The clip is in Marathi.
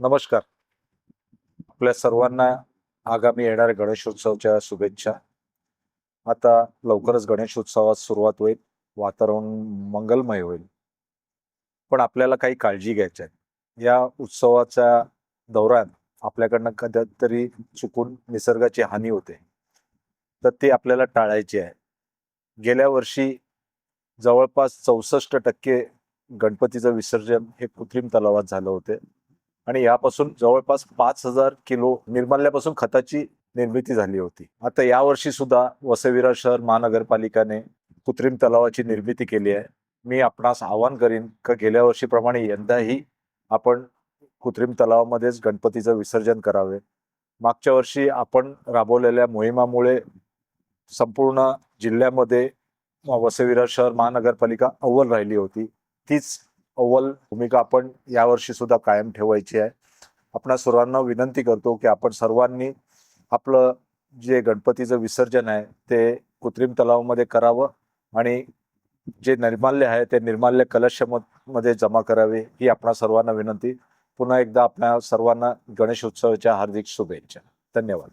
नमस्कार. आपल्या सर्वांना आगामी येणाऱ्या गणेशोत्सवाच्या शुभेच्छा. आता लवकरच गणेशोत्सवास सुरुवात होईल वातावरण मंगलमय होईल. पण आपल्याला काही काळजी घ्यायची आहे. या उत्सवाच्या दौरान आपल्याकडनं कधीतरी चुकून निसर्गाची हानी होते. तर ती आपल्याला टाळायची आहे. गेल्या वर्षी जवळपास चौसष्ट टक्के गणपतीचं विसर्जन हे कृत्रिम तलावात झालं होते. आणि यापासून जवळपास पाच हजार किलो निर्माल्यापासून खताची निर्मिती झाली होती. आता यावर्षी सुद्धा वसविरा शहर महानगरपालिकाने कृत्रिम तलावाची निर्मिती केली आहे. मी आपणास आवाहन करीन का गेल्या वर्षीप्रमाणे यंदाही आपण कृत्रिम तलावामध्येच गणपतीचं विसर्जन करावे. मागच्या वर्षी आपण राबवलेल्या मोहिमामुळे संपूर्ण जिल्ह्यामध्ये वसविरा शहर महानगरपालिका अव्वल राहिली होती. तीच अव्वल भूमिका आपण यावर्षी सुद्धा कायम ठेवायची आहे. आपण सर्वांना विनंती करतो की आपण सर्वांनी आपलं जे गणपतीचं विसर्जन आहे ते कृत्रिम तलावामध्ये करावं आणि जे निर्माल्य आहे ते निर्माल्य कलशमध्ये जमा करावे ही आपणा सर्वांना विनंती. पुन्हा एकदा आपल्या सर्वांना गणेश उत्सवाच्या हार्दिक शुभेच्छा. धन्यवाद.